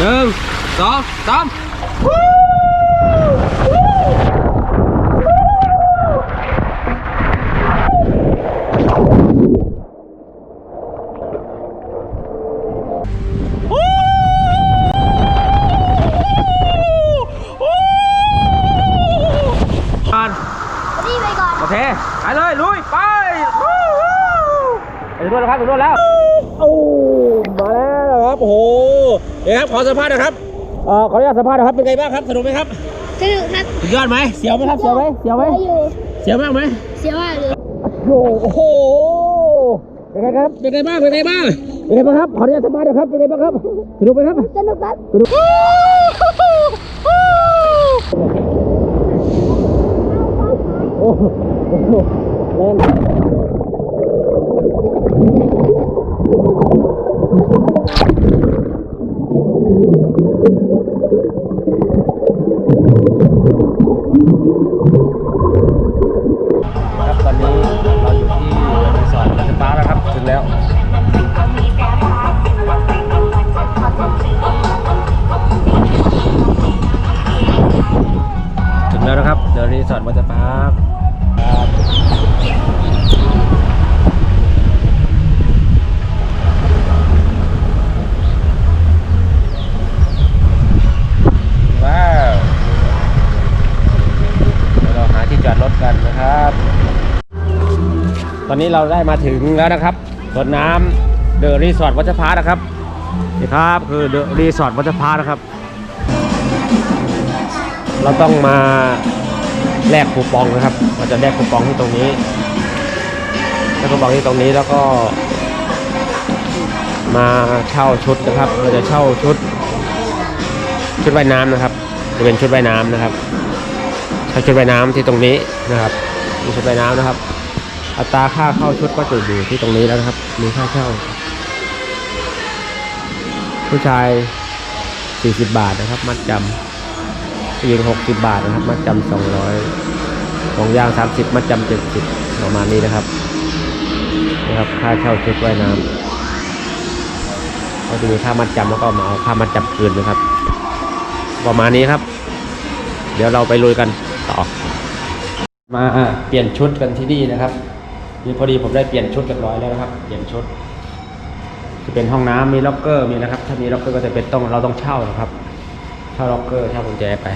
หนึ่งสองสาม ครับขอสัมภาษณ์หนะครับเอ่อขออนุญาตสัมภาษณ์หนะครับเป็นไงบ้างครับสนุกไหมครับสนุกครับสุดยอดไหมเสียวไหมครับเสียวไหมเสียวไหมอยู่เสียวมากไหมเสียว่าเลยโอ้โหเป็นไงครับเป็นไงบ้างเป็นไงบ้างเป็นไงบ้างครับขออนุญาตสัมภาษณ์หนะครับเป็นไงบ้างครับสนุกไหมครับสนุกครับสนุกโอ้โหโอ้โหแรง เดอะรีสอร์ทวัตพาร์คว้าวเดี๋ยวเราหาที่จอดรถกันนะครับ ตอนนี้เราได้มาถึงแล้วนะครับสวนน้ำเดอะรีสอร์ทวัชพาร์คนะครับนี่ครับคือเดอะรีสอร์ทวัชพาร์คนะครับ เราต้องมา แลกคูปองนะครับเราจะแลกคูปองที่ตรงนี้แลกคูปองที่ตรงนี้แล้วก็ มาเช่าชุดนะครับ เราจะเช่าชุด ชุดว่ายน้ำนะครับ จะเป็นชุดว่ายน้ำนะครับเช่าชุดว่ายน้ำที่ตรงนี้นะครับมีชุดว่ายน้ำนะครับอัตราค่าเข้าชุดก็จะอยู่ที่ตรงนี้แล้วนะครับ มีค่าเช่าผู้ชาย 40 บาทนะครับ มัดจำ ผู้หญิง60 บาทนะครับมัดจำ200ของยาง 30มัดจำ70ประมาณนี้นะครับนะครับค่าเช่าชุดว่ายน้ำก็จะมีค่ามัดจำแล้วก็มาเอาค่ามัดจำคืนนะครับ ประมาณนี้ครับ เดี๋ยวเราไปลุยกันต่อมาเปลี่ยนชุดกันที่นี่นะครับนี่พอดีผมได้เปลี่ยนชุดเรียบร้อยแล้วนะครับ เปลี่ยนชุดจะเป็นห้องน้ำมีล็อกเกอร์มีนะครับ ถ้ามีล็อกเกอร์ก็จะเป็นต้องเราต้องเช่านะครับ เช่าล็อกเกอร์เช่ากุญแจไป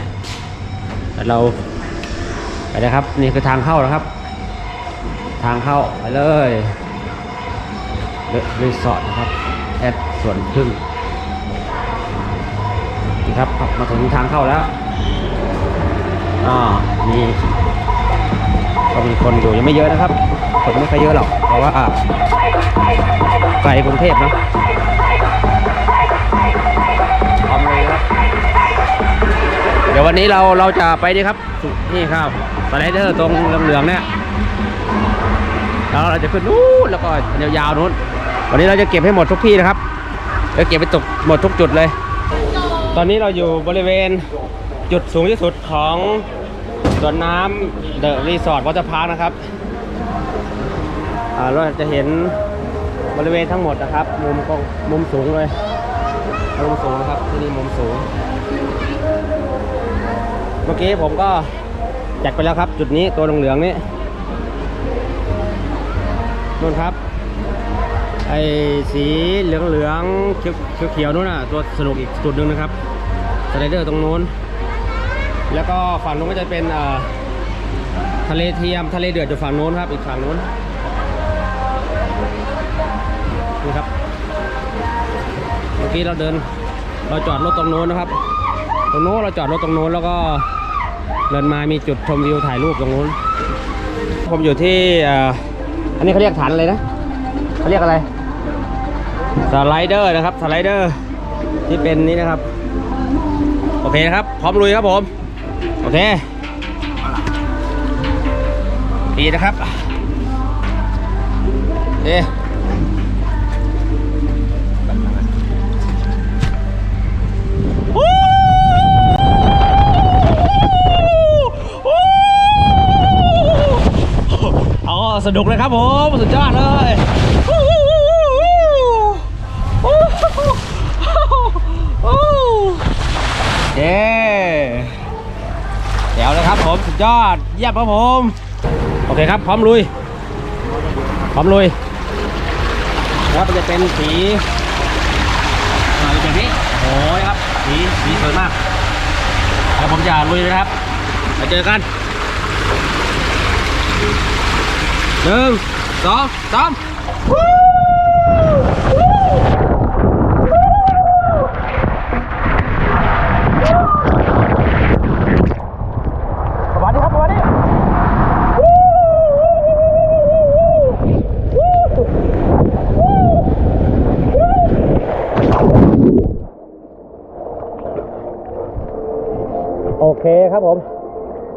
แต่เราไปนะครับ นี่คือทางเข้านะครับ ทางเข้าไปเลยรีสอร์ทนะครับแอดสวนพึ่งนี่ครับมาถึงทางเข้าแล้วอ่ามีก็มีคนอยู่ยังไม่เยอะนะครับคนไม่ค่อยเยอะหรอกเพราะว่าไกลกรุงเทพเนะ เดี๋ยววันนี้เราเราจะไปดีครับนี่ครับสไลเดอร์ตรงเหลืองๆเนี่ยแล้วเราจะขึ้นนู้นแล้วก็ยาวๆนู้น วันนี้เราจะเก็บให้หมดทุกที่นะครับจะเก็บไปตกหมดทุกจุดเลย ตอนนี้เราอยู่บริเวณจุดสูงที่สุดของสวนน้ำเดอะรีสอร์ทวอเตอร์พาร์คนะครับเราจะเห็นบริเวณทั้งหมดนะครับ มุมกองมุมสูงเลยมุมสูงนะครับที่นี่มุมสูง มื่อกี้ผมก็จัดไปแล้วครับ จุดนี้ตัวเหลืองๆนี่นู่นครับ ไอ้สีเหลืองๆเขียวเขียวๆนู่นน่ะ ตัวสนุกอีกจุดหนึ่งนะครับสไลเดอร์ตรงนู้น แล้วก็ฝั่งนู้นก็จะเป็นทะเลเทียมทะเลเดือดอยู่ฝั่งนู้นครับ อีกฝั่งนู้นนี่ครับเมื่อกี้เราเดินเราจอดรถตรงโน้นนะครับ ตรงโน้นเราจอดรถตรงโน้นแล้วก็ เดินมามีจุดชมวิวถ่ายรูปตรงโน้น ผมอยู่ที่อ่ออันนี้เขาเรียกฐานอะไรนะเขาเรียกอะไรสไลเดอร์นะครับสไลเดอร์ที่เป็นนี้นะครับ โอเคนะครับ พร้อมลุยครับผม โอเคดีนะครับเอ๊ สนุกเลยครับผม สุดยอดเลยเย้เดี๋ยวเลยครับผมสุดยอดเยี่ยมครับผม โอเคครับ พร้อมลุย พร้อมลุยว่าจะเป็นสีแบบนี้โอ้ยครับสีสีสวยมากแล้วผมจะลุยนะครับ ไปเจอกัน หนึ่งสองสามสวัสดีครับสวัสดีโอเคครับผม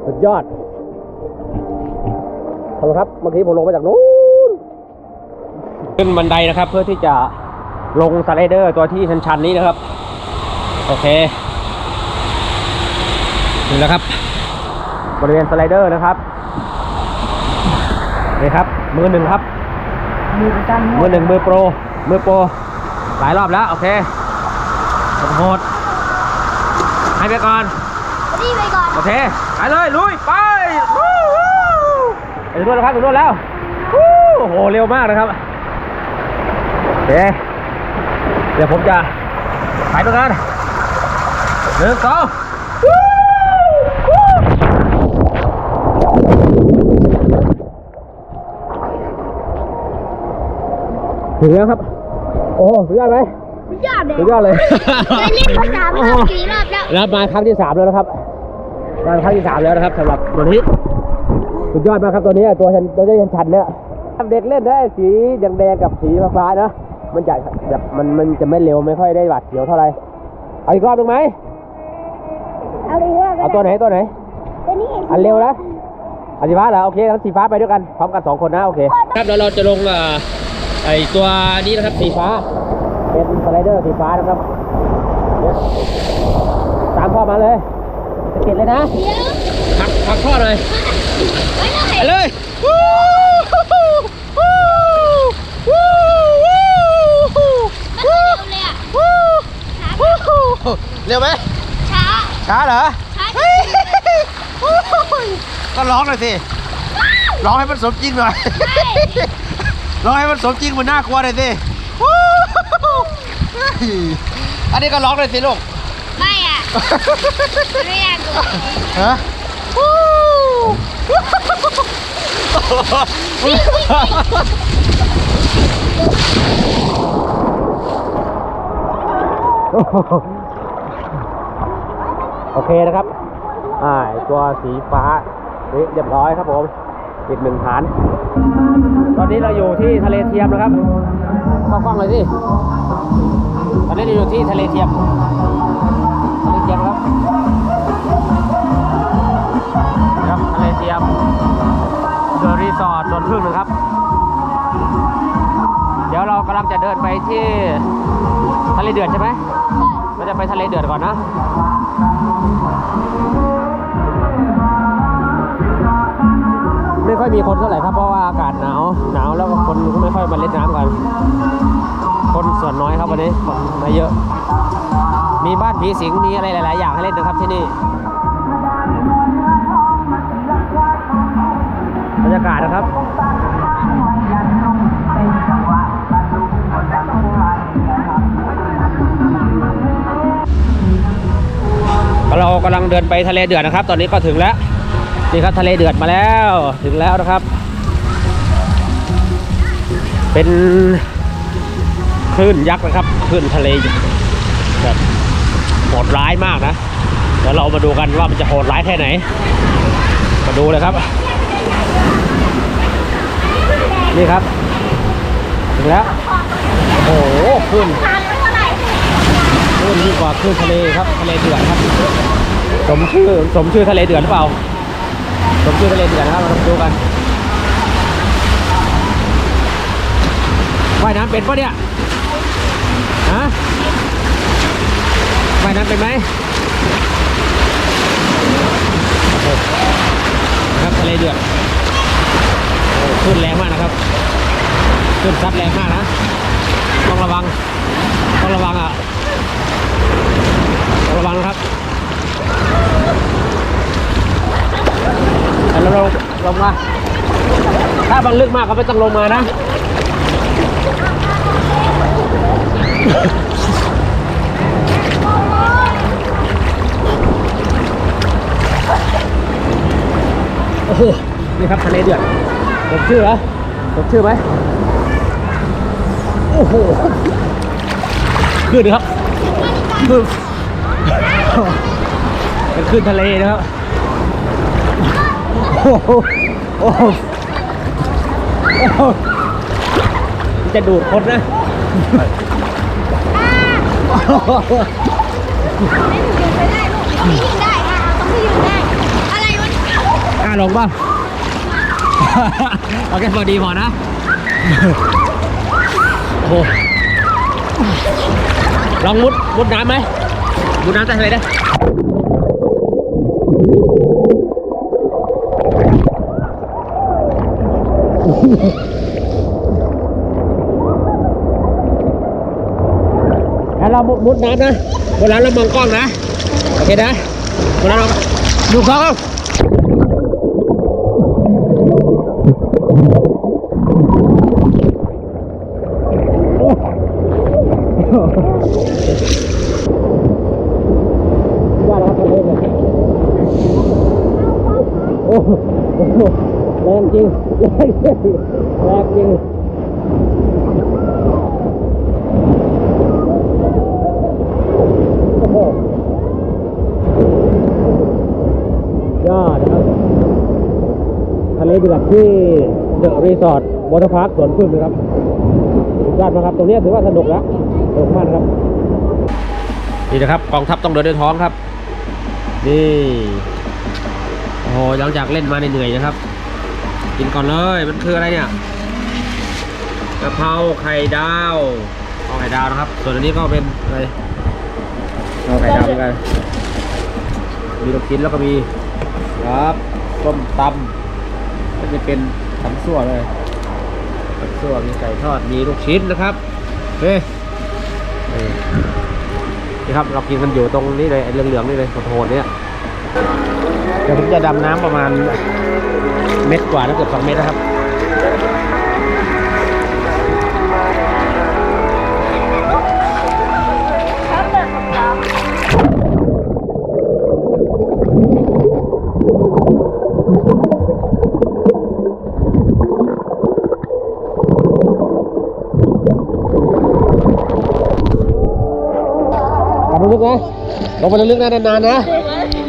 สุดยอด ขอบคุณครับเมื่อกี้ผมลงมาจากนู้นขึ้นบันไดนะครับ เพื่อที่จะลงสไลเดอร์ตัวที่ชันๆนี้นะครับ โอเคนี่แหละครับ บริเวณสไลเดอร์นะครับนี่ครับ มือหนึ่งครับ มือประกันมือหนึ่งมือโปร มือโปร หลายรอบแล้ว โอเคโหดๆให้ไปก่อนนี่ไปก่อน โอเค ไปเลย ลุย ไปวู้วู้ไป ถึงนู่นแล้วครับถึงนู่นแล้วโอ้โหเร็วมากนะครับโอเคเดี๋ยวผมจะไปด้วยกันหนึ่งสองถึงแล้วครับ โอ้โหสุดยอดไหมสุดยอดเลยสุดยอดเลยเล่นมาสามรอบสี่รอบแล้วรับมาครั้งที่สามแล้วนะครับมาครั้งที่สามแล้วนะครับสำหรับตัวนี้ สุดยอดมากครับตัวนี้ตัวชันตัวนี้ชันเนี่ยเด็กเล่นได้สีแดงๆกับสีฟ้าๆนะมันจะแบบมันมันจะไม่เร็วไม่ค่อยได้หวาดเสียวเท่าไหร่เอาอีกรอบหนึ่งไหมเอาเลยว่าเอาตัวไหนตัวไหนตัวนี้อันเร็วนะอันสีฟ้าเหรอโอเคทั้งสีฟ้าไปด้วยกันพร้อมกันสองคนนะโอเคครับแล้วเราจะลงอ่าไอตัวนี้นะครับสีฟ้าเป็นสไลเดอร์สีฟ้านะครับเนี่ยตามพ่อมาเลยจะเก็บเลยนะเดี๋ยวพักพักท่อหน่อยไว้เลย ไปเลยวู้วู้วู้วู้วู้มันเร็วเลยอะวู้ช้าเร็วไหมช้า ช้าเหรอช้าก็ร้องหน่อยสิ ร้องให้มันสมจริงหน่อย ร้องให้มันสมจริงมันน่ากลัวหน่อยสิ อันนี้ก็ร้องหน่อยสิลูก ไม่อะ ไม่อยากดูฮะ โอเคนะครับ อ่าตัวสีฟ้าเรียบร้อยครับผมอีกหนึ่งฐาน ตอนนี้เราอยู่ที่ทะเลเทียมนะครับเข้ากล้องเลยสิ ตอนนี้เราอยู่ที่ทะเลเทียม ทะเลเทียมเดอะรีสอร์ทสวนพึ่งนะครับ เดี๋ยวเรากำลังจะเดินไปที่ทะเลเดือดใช่ไหมเราจะไปทะเลเดือดก่อนนะไม่ค่อยมีคนเท่าไหร่ครับเพราะว่าอากาศหนาวหนาวแล้วก็คนก็ไม่ค่อยมาเล่นน้ำกัน คนส่วนน้อยครับวันนี้คนไม่เยอะ มีบ้านผีสิงมีอะไรหลาย ๆ อย่างให้เล่นนะครับที่นี่ากาศนะครับเรากำลังเดินไปทะเลเดือดนะครับ ตอนนี้ก็ถึงแล้วนี่ครับทะเลเดือดมาแล้วถึงแล้วนะครับ เป็นคลื่นยักษ์นะครับคลื่นทะเลแบบโหดร้ายมากนะเดี๋ยวเรามาดูกันว่ามันจะโหดร้ายแค่ไหน มาดูเลยครับ นี่ครับถึงแล้ว โอ้โหคลื่นทานเท่าไหร่คลื่นยิ่งกว่าคลื่นทะเลครับทะเลเดือดครับ สมชื่อสมชื่อทะเลเดือดหรือเปล่า สมชื่อทะเลเดือดนะครับเรามาดูกันว่ายน้ำเป็นปะเนี่ย ฮะว่ายน้ำเป็นไหมครับทะเลเดือด ขึ้นแรงมากนะครับ ขึ้นซัดแรงมากนะ ต้องระวัง ต้องระวังอะ ต้องระวังนะครับเราลงลงมา ถ้ามันลึกมากก็ไม่ต้องลงมานะ โอ้โห นี่ครับทะเลเดือด ผมชื่อเหรอผมชื่อไหมโอ้โหขึ้นครับขึ้นเป็นขึ้นทะเลนะครับโอ้โหโอ้โหโอ้โหจะดูดคนนะโอ้โหไม่หนูยืนไปได้ลูกต้องไม่ยืนได้ค่ะต้องไม่ยืนได้ อะไรวะเนี่ยกล้าลงป่ะ เอาแค่พอดีพอนะ โอ้โหลองมุด มุดน้ำไหม มุดน้ำใต้ทะเลได้แล้วเรามุดน้ำนะเวลาเรามองกล้องนะ โอเคนะเวลาเราดูกล้องว่า แรงจริงแรงจริงยอดครับทะเลเดือดที่ เดอะรีสอร์ทวอเตอร์พาร์คสวนพึ่งนะครับสุดยอดมากครับตรงนี้ถือว่าสนุกแล้วสนุกมากนะครับนี่นะครับกองทัพต้องเดินด้วยท้องครับ นี่โอ้โหหลังจากเล่นมาเหนื่อยๆนะครับ กินก่อนเลยมันคืออะไรเนี่ยกะเพราไข่ดาวกะเพราไข่ดาวนะครับ ส่วนอันนี้ก็เป็นอะไรกะเพราไข่ดาวเหมือนกันมีลูกชิ้นแล้วก็มีครับส้มตำก็จะเป็น สำซั่วเลยสำซั่วมีไก่ทอดมีลูกชิ้นนะครับเฮ้ยนี่นี่ครับเรากินกันอยู่ตรงนี้เลยไอ้เหลืองๆนี่เลยโทนเนี่ยเดี๋ยวผมจะดำน้ำประมาณเม็ดกว่าถ้าเกือบสองเม็ดนะครับ ลับมาลึกนะลงไปลึกๆนะนานๆนะ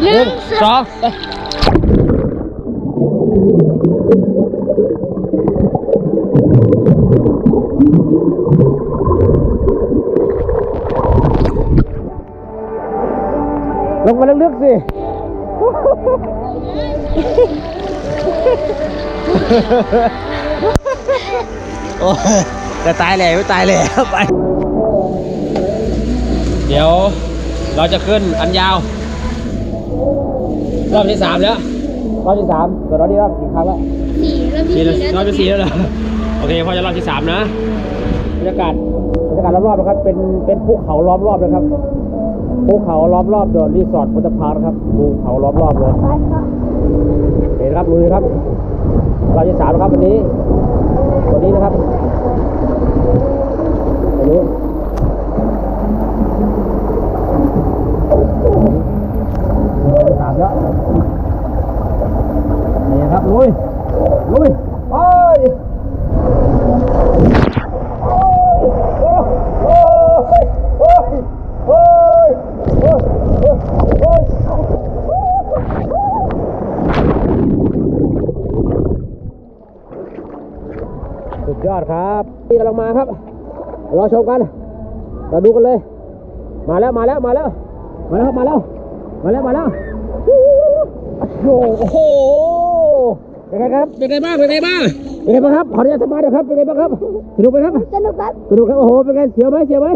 หนึ่งสองไปลงมาลึกๆสิ โอ้ยจะตายแล้วไม่ตายแล้วไป เดี๋ยว เราจะขึ้นอันยาว รอบที่สามแล้วรอบที่สามแต่รอบนี้รอบกี่ครั้งแล้วสี่แล้วพี่สี่แล้วรอบที่สี่แล้วเหรอโอเคพอจะรอบที่สามนะบรรยากาศบรรยากาศรอบๆนะครับ เป็นเป็นภูเขาล้อมรอบนะครับภูเขาล้อมรอบเดอะรีสอร์ทพุทธพาร์คนะครับภูเขาล้อมรอบเลยเห็นครับลุยครับรอบที่สามนะครับวันนี้วันนี้นะครับวันนี้ สามแล้วนี่ครับลุย ลุยไปสุดยอดครับนี่กำลังมาครับรอชมกันเราดูกันเลย มาแล้วมาแล้วมาแล้วมาแล้วมาแล้วมาแล้วมาแล้วโอ้โห เป็นไงครับ เป็นไงบ้าง เป็นไงบ้าง เป็นไงบ้างครับ ขออนุญาตสัมภาษณ์หน่อยครับ เป็นไงบ้างครับสนุกไหมครับสนุกครับสนุกครับ โอ้โห เป็นไงเสียวไหมเสียวไหม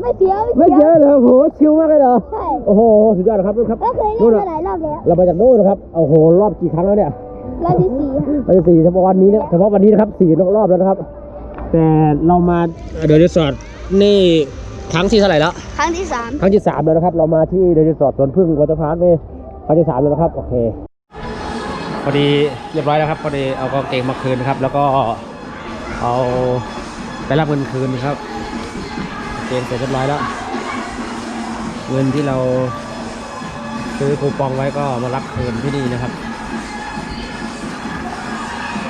ไม่เสียวไม่เสียวเลยเหรอโอ้โห ชิลมากเลยเหรอ ใช่ โอ้โห สุดยอดครับครับก็เคยนู่เล่นนน่ะมาหลายรอบแล้ว เรามาจากโน่นนะครับ โอ้โห รอบกี่ครั้งแล้วเนี่ย รอบที่สี่ค่ะรอบที่สี่เฉพาะวันนี้เนี่ยเฉพาะวันนี้นะครับสี่รอบแล้วนะครับ แต่เรามาเดอะรีสอร์ทนี่ครั้งที่เท่าไหร่แล้ว ครั้งที่สามครั้งที่สามแล้วนะครับ เรามาที่เดลิสอร์ทสวนพึ่งวัตพาร์คนี่ครั้งที่สามแล้วนะครับ โอเคค อดีเรียบร้อยแล้วครับพอดีเอากางเกงมาคืนครับ แล้วก็เอาไปรับเงินคืนครับเกงเสร็จเรียบร้อยแล้วเงินที่เราซื้อคูปองไว้ก็มารับคืนที่นี่นะครับ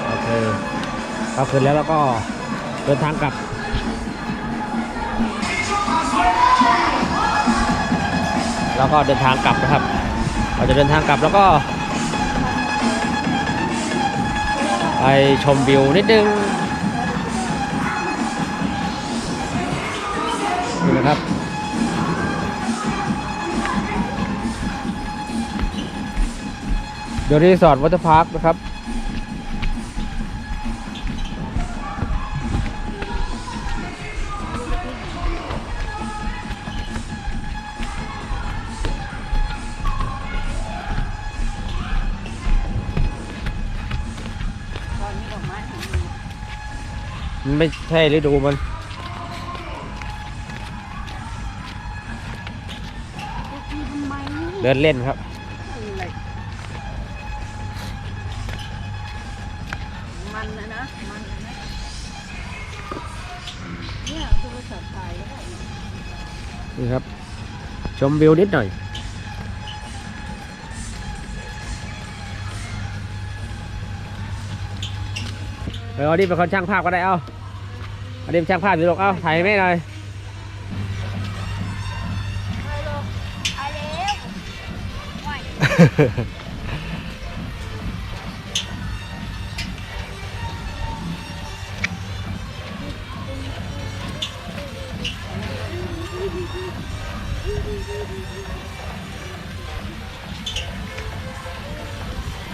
โอเครับคืนแล้วแล้วก็เดินทางกลับแล้วก็เดินทางกลับนะครับเราจะเดินทางกลับแล้วก็ ชมวิวนิดนึงดูนะครับเดี๋ยวรีสอร์ทวอเตอร์พาร์คนะครับ ไม่ใช่ฤดูมันทำไมเดินเล่นครับ มันนะนะ มันนะนะเนี่ยโทรศัพท์ถ่ายแล้วนี่ครับ ชมวิวนิดหน่อย เออเอาดิเป็นคนช่างภาพก็ได้เอาเอาดิเป็นช่างภาพอยู่หรอกเอ้าถ่ายให้แม่หน่อย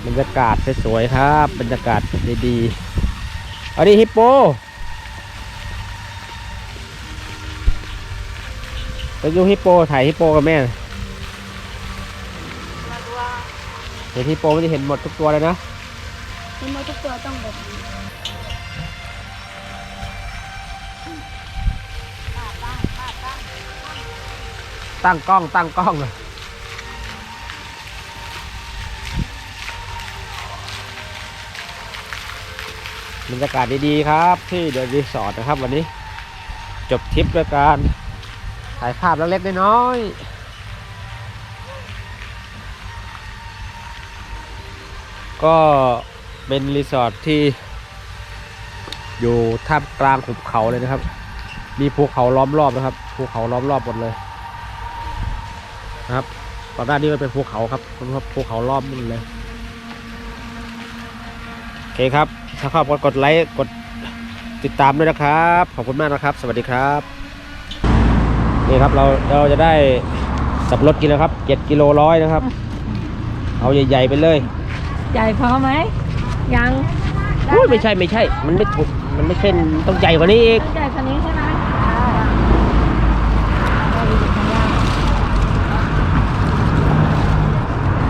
บรรยากาศสวยๆครับ บรรยากาศดีๆเอาดิฮิปโป ไปดูฮิปโปถ่ายฮิปโปกับแม่มาดูว่าเห็นฮิปโปมันจะเห็นหมดทุกตัวเลยนะคุณมดทุกตัวต้องแบบนี้ตั้งกล้องตั้งกล้องบรรยากาศดีๆครับ ที่เดอะรีสอร์ทนะครับวันนี้ จบทริปด้วยการ ถ่ายภาพเล็กๆน้อยๆก็เป็นรีสอร์ทที่ อยู่ท่ามกลางหุบเขาเลยนะครับ มีภูเขาล้อมรอบนะครับภูเขาล้อมรอบหมดเลยนะครับตอนหน้านนี้มันเป็นภูเขาครับเป็นภูเขาล้อมหมดเลยโอเคครับ ถ้าชอบกดกดไลค์กดติดตามด้วยนะครับ ขอบคุณมากนะครับ สวัสดีครับ นี่ครับเราเราจะได้สับปะรถกินแล้วครับเจ็ดกิโลร้อยนะครับ เอาใหญ่ๆไปเลยใหญ่พอไหมยังอุ้ยไม่ใช่ไม่ใช่ มันไม่ถูกมันไม่ใช่ต้องใหญ่กว่านี้อีกใหญ่กว่านี้ใช่ไหม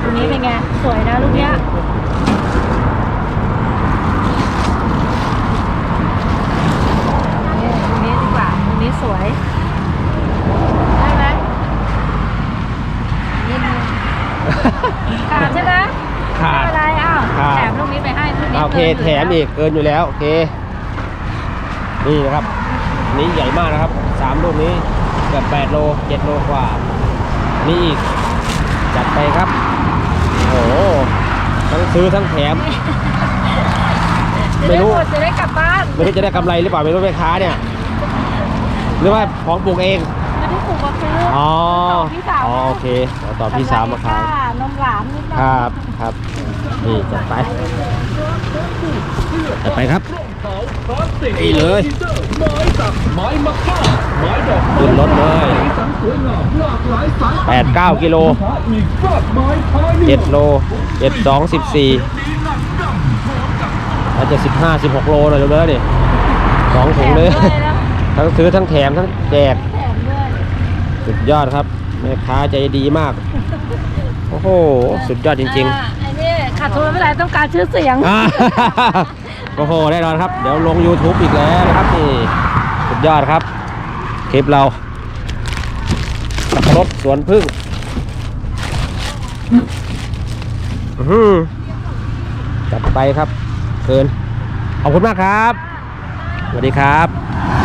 ลูกนี้เป็นไง สวยนะลูกเนี้ยนี่ลูกนี้ดีกว่าลูกนี้สวย ได้ไหมนิดนึง ขาดใช่ไหมขาดไม่เป็นไรอ้าวขาด แถมลูกนี้ไปให้ลูกนี้โอเคกินยู่แถมอีกเกินอยู่แล้วโอเค นี่นะครับอันนี้ใหญ่มากนะครับสามลูกนี้เกือบแปดโลเจ็ดโลกว่านี่อีกจัดไปครับโอ้โหทั้งซื้อทั้งแถมไม่รู้จะด้หดจะได้กลับบ้านไม่รู้จะได้กำไรหรือเปล่าไม่รู้แม่ค้าเนี่ย หรือว่าของปลูกเอง ไม่ได้ปลูกมาซื้อ อ๋อต่อพี่สาว อ๋อโอเคเอาต่อพี่สาวมาขายกำไร ค่นมหวานนิดหน่อยครับครับนี่จัดไปจัดไปครับนี่เลยไม้สักไม้มะค่าไม้ดอกขึ้นรถเลยสันสวยงามหลากหลายสายแปดเก้ากิโลพระอีกมากมายภายในเจ็ดโลเจ็ดสองสิบสี่อาจจะสิบห้าสิบหกโลหน่อยเร็วๆดิสองถุงเลยแถมด้วยนะทั้งซื้อทั้งแถมทั้งแจกแถมด้วยสุดยอดครับแม่ค้าใจดีมาก โอ้โห สุดยอดจริงอ่าอันนี้ขาดทุนไม่เป็นไรต้องการชื่อเสียงๆอ่า โอ้โหแน่นอนครับ เดี๋ยวลง YouTube อีกแล้วนะครับนี่สุดยอดครับ คลิปเราสับปะรดสวนพึ่งอื้อหือจัดไปครับเกินขอบคุณมากครับ สวัสดีครับ